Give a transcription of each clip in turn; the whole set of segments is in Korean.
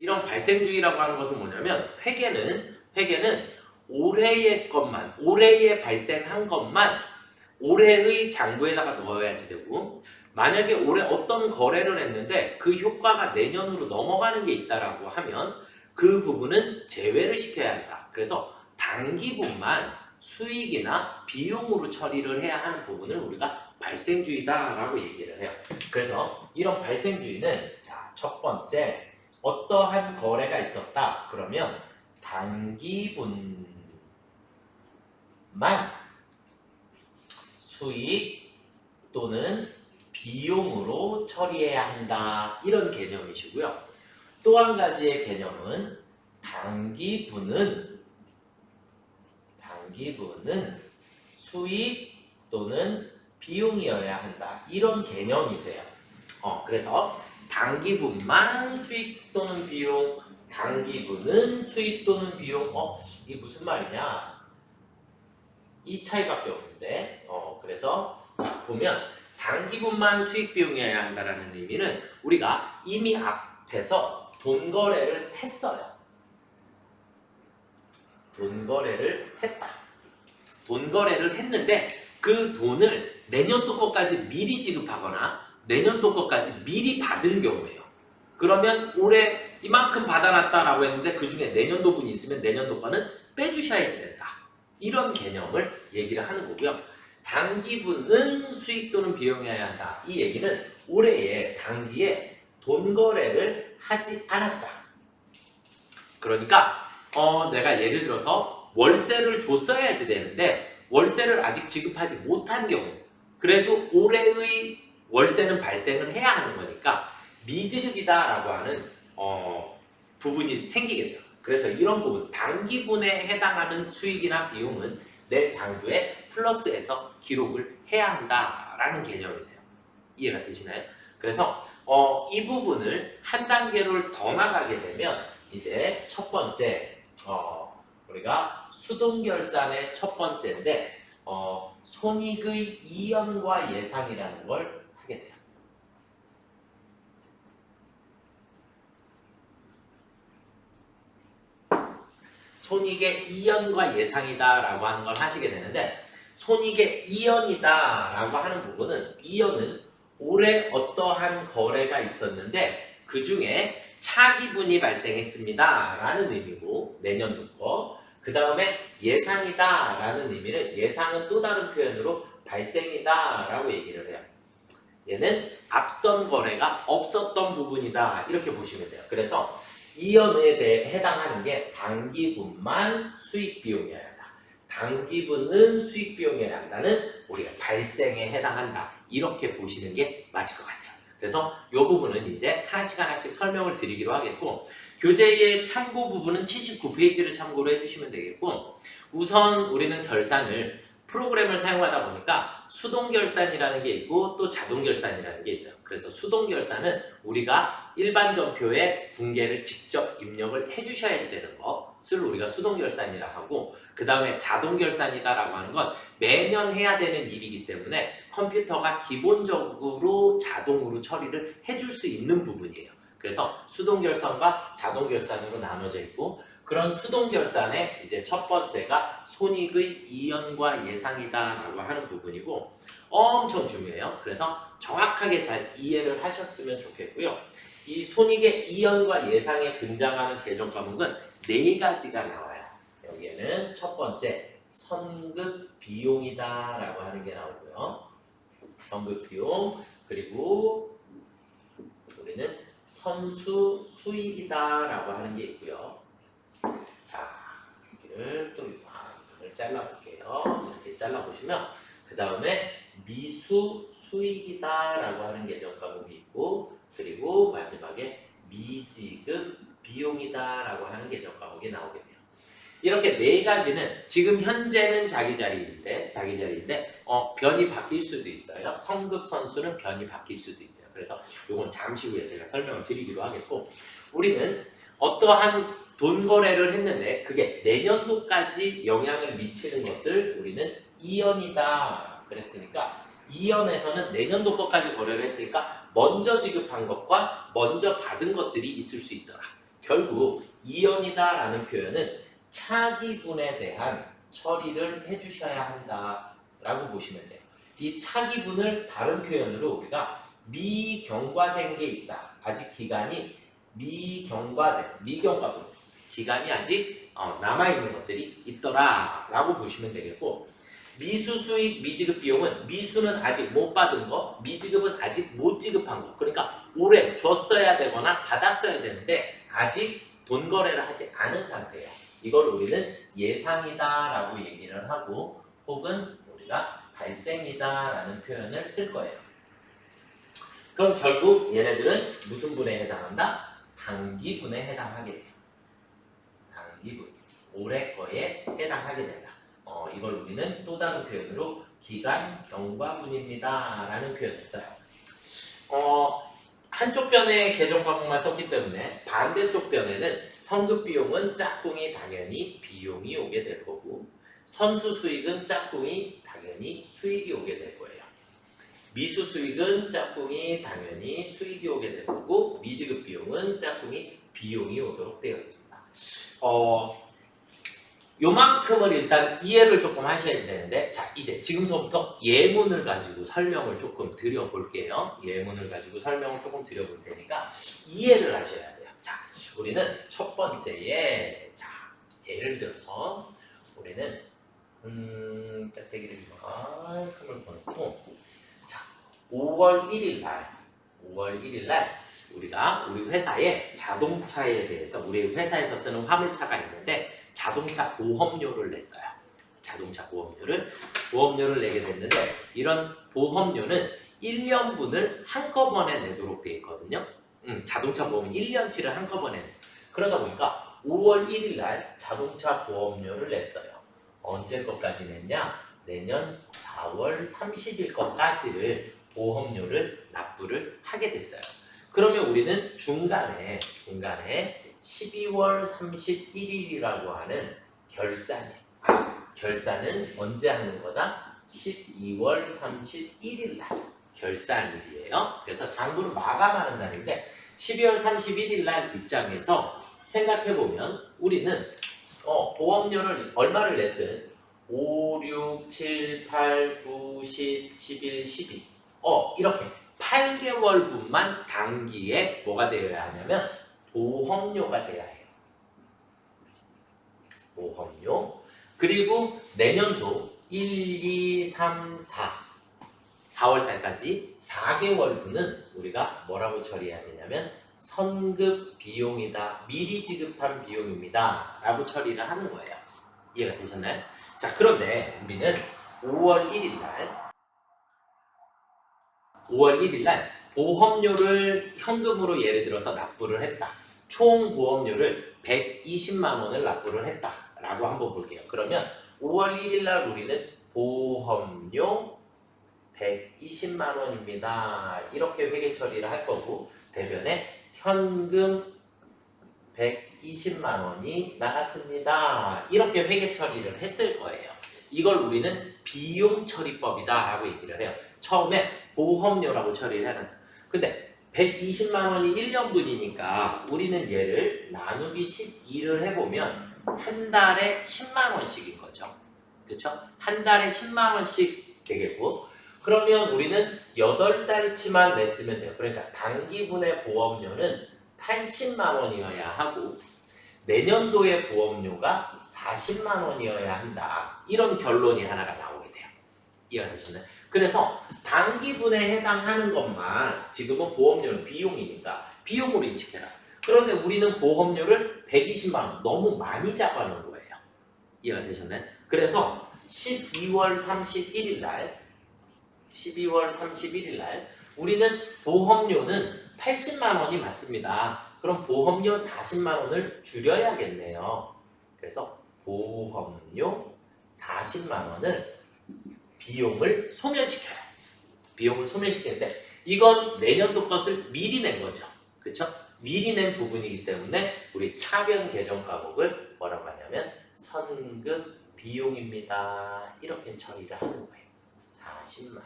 이런 발생주의라고 하는 것은 뭐냐면 회계는 회계는 올해의 것만 올해에 발생한 것만 올해의 장부에다가 넣어야지 되고 만약에 올해 어떤 거래를 했는데 그 효과가 내년으로 넘어가는 게 있다라고 하면 그 부분은 제외를 시켜야 한다. 그래서 단기분만 수익이나 비용으로 처리를 해야 하는 부분을 우리가 발생주의다라고 얘기를 해요. 그래서 이런 발생주의는 자, 첫 번째 어떠한 거래가 있었다. 그러면 단기분만 수익 또는 비용으로 처리해야 한다. 이런 개념이시고요. 또 한 가지의 개념은 단기분은 단기분은 수익 또는 비용이어야 한다. 이런 개념이세요. 어, 그래서 단기분만 수익 또는 비용, 단기분은 수익 또는 비용. 어, 이게 무슨 말이냐? 이 차이밖에 없는데. 어, 그래서 자, 보면 단기분만 수익 비용이어야 한다라는 의미는 우리가 이미 앞에서 돈 거래를 했어요. 돈 거래를 했다. 돈 거래를 했는데 그 돈을 내년도 것까지 미리 지급하거나 내년도 것까지 미리 받은 경우예요. 그러면 올해 이만큼 받아놨다라고 했는데 그 중에 내년도 분이 있으면 내년도 거는 빼주셔야지 된다. 이런 개념을 얘기를 하는 거고요. 단기분은 수익 또는 비용이어야 한다. 이 얘기는 올해에 단기에 돈 거래를 하지 않았다. 그러니까 어, 내가 예를 들어서 월세를 줬어야지 되는데 월세를 아직 지급하지 못한 경우 그래도 올해의 월세는 발생을 해야 하는 거니까 미지급이다라고 하는 어, 부분이 생기게 돼요. 그래서 이런 부분 단기분에 해당하는 수익이나 비용은 내 장부에 플러스해서 기록을 해야 한다라는 개념이세요. 이해가 되시나요? 그래서 어, 이 부분을 한 단계를 더 나가게 되면 이제 첫 번째 어, 우리가 수동결산의 첫 번째인데 어, 손익의 이연과 예상이라는 걸 하게 돼요. 손익의 이연과 예상이다라고 하는 걸 하시게 되는데 손익의 이연이다라고 하는 부분은 이연은 올해 어떠한 거래가 있었는데 그 중에 차기분이 발생했습니다라는 의미고 내년도 거. 그 다음에 예상이다라는 의미는 예상은 또 다른 표현으로 발생이다라고 얘기를 해요. 얘는 앞선 거래가 없었던 부분이다 이렇게 보시면 돼요. 그래서 이연에 대해 해당하는 게 단기분만 수익 비용이어야 한다. 단기분은 수익 비용이어야 한다는 우리가 발생에 해당한다. 이렇게 보시는 게 맞을 것 같아요. 그래서 이 부분은 이제 하나씩 하나씩 설명을 드리기로 하겠고 교재의 참고 부분은 79페이지를 참고로 해주시면 되겠고 우선 우리는 결산을 프로그램을 사용하다 보니까 수동 결산이라는 게 있고 또 자동 결산이라는 게 있어요. 그래서 수동 결산은 우리가 일반 전표에 분계를 직접 입력을 해주셔야지 되는 것을 우리가 수동 결산이라 하고 그 다음에 자동 결산이다라고 하는 건 매년 해야 되는 일이기 때문에 컴퓨터가 기본적으로 자동으로 처리를 해줄 수 있는 부분이에요. 그래서 수동 결산과 자동 결산으로 나눠져 있고 그런 수동 결산의 이제 첫 번째가 손익의 이연과 예상이다라고 하는 부분이고 엄청 중요해요. 그래서 정확하게 잘 이해를 하셨으면 좋겠고요. 이 손익의 이연과 예상에 등장하는 계정 과목은 네 가지가 나와요. 여기에는 첫 번째 선급 비용이다라고 하는 게 나오고요. 선급 비용 그리고 우리는 선수 수익이다라고 하는 게 있고요. 자, 여기를 또 이만큼을 잘라볼게요. 이렇게 잘라보시면 그 다음에 미수 수익이다 라고 하는 계정 과목이 있고 그리고 마지막에 미지급 비용이다 라고 하는 계정 과목이 나오게 돼요. 이렇게 네 가지는 지금 현재는 자기 자리인데 자기 자리인데 어, 변이 바뀔 수도 있어요. 성급 선수는 변이 바뀔 수도 있어요. 그래서 이건 잠시 후에 제가 설명을 드리기로 하겠고 우리는 어떠한 돈 거래를 했는데 그게 내년도까지 영향을 미치는 것을 우리는 이연이다 그랬으니까 이연에서는 내년도 것까지 거래를 했으니까 먼저 지급한 것과 먼저 받은 것들이 있을 수 있더라. 결국 이연이다 라는 표현은 차기분에 대한 처리를 해주셔야 한다 라고 보시면 돼요. 이 차기분을 다른 표현으로 우리가 미경과된 게 있다. 아직 기간이 미경과된 미경과분 기간이 아직 어, 남아있는 것들이 있더라 라고 보시면 되겠고 미수 수익 미지급 비용은 미수는 아직 못 받은 거 미지급은 아직 못 지급한 거. 그러니까 올해 줬어야 되거나 받았어야 되는데 아직 돈 거래를 하지 않은 상태예요. 이걸 우리는 예상이다 라고 얘기를 하고 혹은 우리가 발생이다 라는 표현을 쓸 거예요. 그럼 결국 얘네들은 무슨 분에 해당한다? 단기분에 해당하게 돼요 단기분 올해 거에 해당하게 된다 어, 이걸 우리는 또 다른 표현으로 기간 경과분입니다. 라는 표현을 써요. 어, 한쪽 변에 계정 과목만 썼기 때문에 반대쪽 변에는 선급 비용은 짝꿍이 당연히 비용이 오게 될 거고 선수 수익은 짝꿍이 당연히 수익이 오게 될 거예요. 미수 수익은 짝꿍이 당연히 수익이 오게 될 거고 미지급 비용은 짝꿍이 비용이 오도록 되어 있습니다. 어, 요만큼을 일단 이해를 조금 하셔야 되는데 자 이제 지금서부터 예문을 가지고 설명을 조금 드려볼게요. 예문을 가지고 설명을 조금 드려볼 테니까 이해를 하셔야 돼요. 자 우리는 첫 번째에 자 예를 들어서 우리는 음 짝대기를 이만큼을 보냈고 자 5월 1일 날 5월 1일 날 우리가 우리 회사에 자동차에 대해서 우리 회사에서 쓰는 화물차가 있는데 자동차 보험료를 냈어요. 자동차 보험료를 보험료를 내게 됐는데 이런 보험료는 1년분을 한꺼번에 내도록 되어 있거든요. 음, 자동차 보험은 1년치를 한꺼번에 내. 그러다 보니까 5월 1일 날 자동차 보험료를 냈어요. 언제 것까지 냈냐? 내년 4월 30일 것까지를 보험료를 납부를 하게 됐어요. 그러면 우리는 중간에 중간에 12월 31일이라고 하는 결산이 아, 결산은 언제 하는 거다? 12월 31일 날 결산일이에요. 그래서 장부를 마감하는 날인데 12월 31일 날 입장에서 생각해 보면 우리는 어, 보험료를 얼마를 냈든 5, 6, 7, 8, 9, 10, 11, 12 어, 이렇게 8개월분만 단기에 뭐가 되어야 하냐면 보험료가 돼야 해요. 보험료. 그리고 내년도 1, 2, 3, 4. 4월 달까지 4개월분은 우리가 뭐라고 처리해야 되냐면 선급 비용이다. 미리 지급한 비용입니다. 라고 처리를 하는 거예요. 이해가 되셨나요? 자, 그런데 우리는 5월 1일 날 5월 1일 날 보험료를 현금으로 예를 들어서 납부를 했다. 총 보험료를 120만 원을 납부를 했다 라고 한번 볼게요. 그러면 5월 1일 날 우리는 보험료 120만 원입니다. 이렇게 회계 처리를 할 거고 대변에 현금 120만 원이 나갔습니다. 이렇게 회계 처리를 했을 거예요. 이걸 우리는 비용 처리법이다라고 얘기를 해요. 처음에 보험료라고 처리를 해놨어요. 근데 120만 원이 1년분이니까 우리는 얘를 나누기 12를 해보면 한 달에 10만 원씩인 거죠. 그쵸? 한 달에 10만 원씩 되겠고 그러면 우리는 8달치만 냈으면 돼요. 그러니까 단기분의 보험료는 80만 원이어야 하고 내년도의 보험료가 40만 원이어야 한다. 이런 결론이 하나가 나오게 돼요. 이해가 되셨나요? 그래서 단기분에 해당하는 것만 지금은 보험료는 비용이니까 비용으로 인식해라. 그런데 우리는 보험료를 120만 원 너무 많이 잡아놓은 거예요. 이해가 되셨나요? 그래서 12월 31일 날 12월 31일 날 우리는 보험료는 80만 원이 맞습니다. 그럼 보험료 40만 원을 줄여야겠네요. 그래서 보험료 40만 원을 비용을 소멸시켜요. 비용을 소멸시키는데 이건 내년도 것을 미리 낸 거죠. 그렇죠? 미리 낸 부분이기 때문에 우리 차변 계정 과목을 뭐라고 하냐면 선급 비용입니다. 이렇게 처리를 하는 거예요. 40만 원.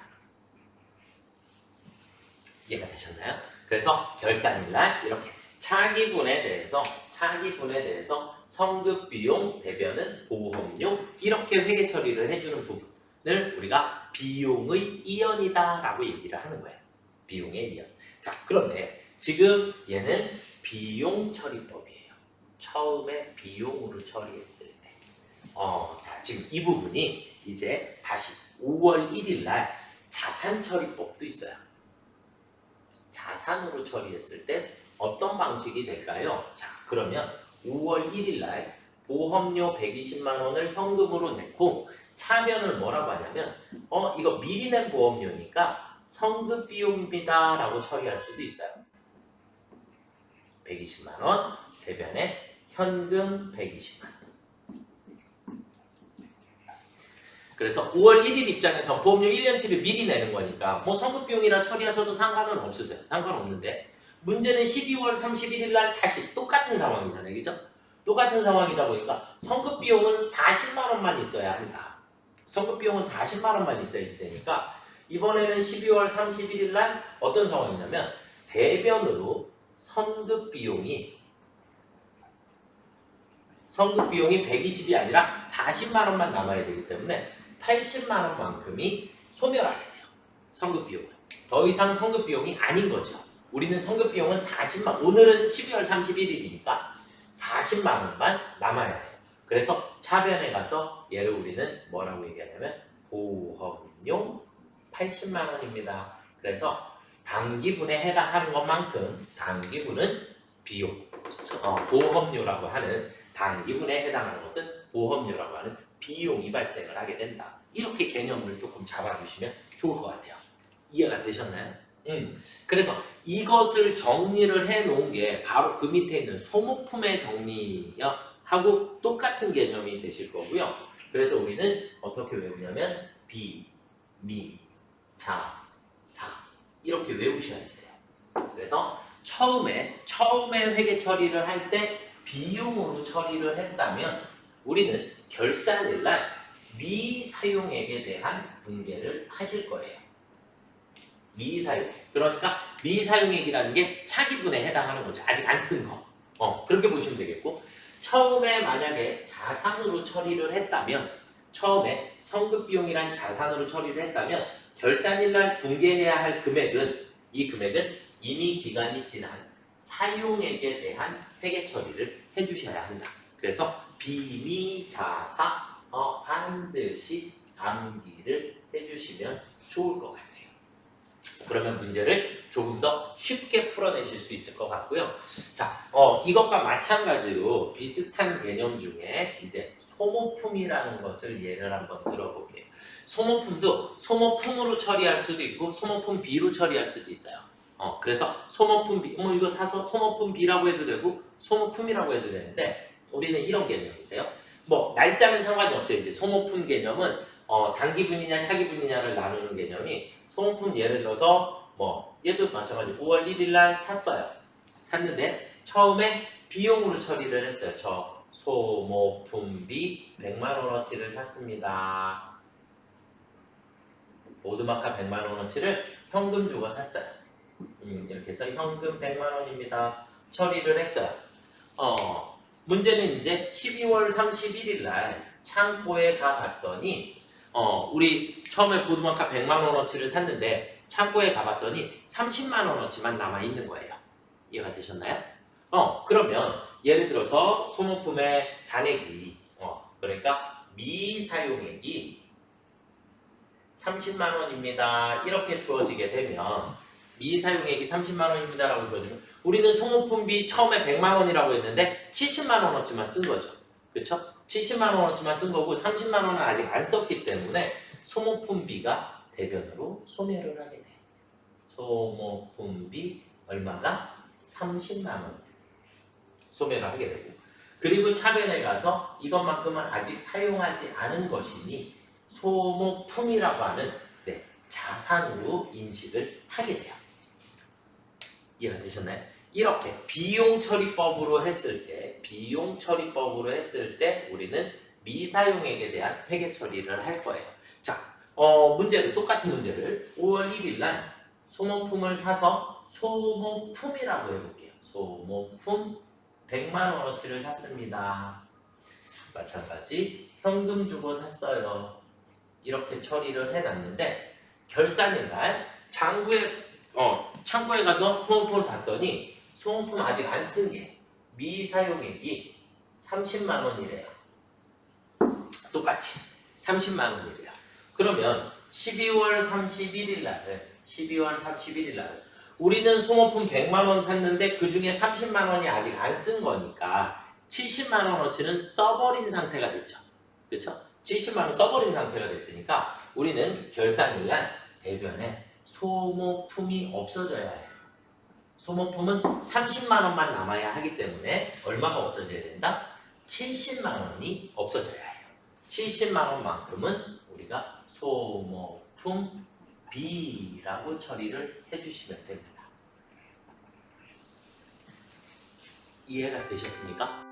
이해가 되셨나요? 그래서 결산일날 이렇게 차기분에 대해서 차기분에 대해서 성급 비용 대변은 보험료 이렇게 회계 처리를 해주는 부분 을 우리가 비용의 이연이다 라고 얘기를 하는 거예요. 비용의 이연. 자 그런데 지금 얘는 비용 처리법이에요. 처음에 비용으로 처리했을 때. 어, 자 지금 이 부분이 이제 다시 5월 1일 날 자산 처리법도 있어요. 자산으로 처리했을 때 어떤 방식이 될까요? 자, 그러면 5월 1일 날 보험료 120만 원을 현금으로 냈고 차변을 뭐라고 하냐면 어, 이거 미리 낸 보험료니까 성급 비용입니다 라고 처리할 수도 있어요. 120만 원 대변에 현금 120만 원. 그래서 5월 1일 입장에서 보험료 1년치를 미리 내는 거니까 뭐 성급 비용이라 처리하셔도 상관은 없으세요. 상관없는데 문제는 12월 31일 날 다시 똑같은 상황이잖아요. 그죠? 똑같은 상황이다 보니까 성급 비용은 40만 원만 있어야 한다. 성급 비용은 40만 원만 있어야지 되니까 이번에는 12월 31일 날 어떤 상황이냐면 대변으로 선급 비용이 선급 비용이 120이 아니라 40만 원만 남아야 되기 때문에 80만 원만큼이 소멸하게 돼요. 선급 비용은. 더 이상 선급 비용이 아닌 거죠. 우리는 선급 비용은 40만 오늘은 12월 31일이니까 40만 원만 남아야 해요. 그래서 차변에 가서 얘를 우리는 뭐라고 얘기하냐면 보험료 80만 원입니다. 그래서 단기분에 해당하는 것만큼 단기분은 비용, 어, 보험료라고 하는 단기분에 해당하는 것은 보험료라고 하는 비용이 발생을 하게 된다. 이렇게 개념을 조금 잡아주시면 좋을 것 같아요. 이해가 되셨나요? 음. 그래서 이것을 정리를 해 놓은 게 바로 그 밑에 있는 소모품의 정리요 하고 똑같은 개념이 되실 거고요. 그래서 우리는 어떻게 외우냐면 비, 미, 자, 사 이렇게 외우셔야 돼요. 그래서 처음에 처음에 회계 처리를 할 때 비용으로 처리를 했다면 우리는 결산일 날 미사용액에 대한 분배를 하실 거예요. 미사용. 그러니까 미사용액이라는 게 차기분에 해당하는 거죠. 아직 안 쓴 거. 어, 그렇게 보시면 되겠고 처음에 만약에 자산으로 처리를 했다면 처음에 성급 비용이란 자산으로 처리를 했다면 결산일 날 분개해야 할 금액은 이 금액은 이미 기간이 지난 사용액에 대한 회계 처리를 해주셔야 한다. 그래서 비미자사 어, 반드시 암기를 해주시면 좋을 것 같아요. 그러면 문제를 조금 더 쉽게 풀어내실 수 있을 것 같고요. 자, 어, 이것과 마찬가지로 비슷한 개념 중에 이제 소모품이라는 것을 예를 한번 들어볼게요. 소모품도 소모품으로 처리할 수도 있고 소모품 B로 처리할 수도 있어요. 어, 그래서 소모품 B, 뭐 이거 사서 소모품 B라고 해도 되고 소모품이라고 해도 되는데 우리는 이런 개념이세요. 뭐 날짜는 상관이 없죠. 이제 소모품 개념은 어, 단기분이냐 차기분이냐를 나누는 개념이 소모품 예를 들어서 뭐 얘도 마찬가지 5월 1일 날 샀어요. 샀는데 처음에 비용으로 처리를 했어요. 저 소모품비 100만 원어치를 샀습니다. 모두마카 100만 원어치를 현금 주고 샀어요. 음, 이렇게 해서 현금 100만 원입니다. 처리를 했어요. 어, 문제는 이제 12월 31일 날 창고에 가 봤더니 어, 우리 처음에 보드마카 100만 원어치를 샀는데 창고에 가봤더니 30만 원어치만 남아 있는 거예요. 이해가 되셨나요? 어, 그러면 예를 들어서 소모품의 잔액이 어, 그러니까 미사용액이 30만 원입니다. 이렇게 주어지게 되면 미사용액이 30만 원입니다라고 주어지면 우리는 소모품비 처음에 100만 원이라고 했는데 70만 원어치만 쓴 거죠. 그렇죠? 70만 원어치만 쓴 거고 30만 원은 아직 안 썼기 때문에 소모품비가 대변으로 소멸을 하게 돼. 소모품비 얼마가 30만 원 소멸을 하게 되고 그리고 차변에 가서 이것만큼은 아직 사용하지 않은 것이니 소모품이라고 하는 네, 자산으로 인식을 하게 돼요. 이해가 되셨나요? 이렇게 비용 처리법으로 했을 때 비용 처리법으로 했을 때 우리는 미사용액에 대한 회계 처리를 할 거예요. 자, 어, 문제를 똑같은 문제를 5월 1일 날 소모품을 사서 소모품이라고 해볼게요. 소모품 100만 원어치를 샀습니다. 마찬가지 현금 주고 샀어요. 이렇게 처리를 해놨는데 결산일 날 장부에 어 창고에 가서 소모품을 봤더니 소모품 아직 안 쓴 게 미사용액이 30만 원이래요. 똑같이 30만 원이래요. 그러면 12월 31일 날은 12월 31일 날은 우리는 소모품 100만 원 샀는데 그 중에 30만 원이 아직 안 쓴 거니까 70만 원어치는 써버린 상태가 됐죠. 그렇죠? 70만 원 써버린 상태가 됐으니까 우리는 결산일 날 대변에 소모품이 없어져야 해요. 소모품은 30만 원만 남아야 하기 때문에 얼마가 없어져야 된다? 70만 원이 없어져야 해요. 70만 원만큼은 우리가 소모품 B라고 처리를 해주시면 됩니다. 이해가 되셨습니까?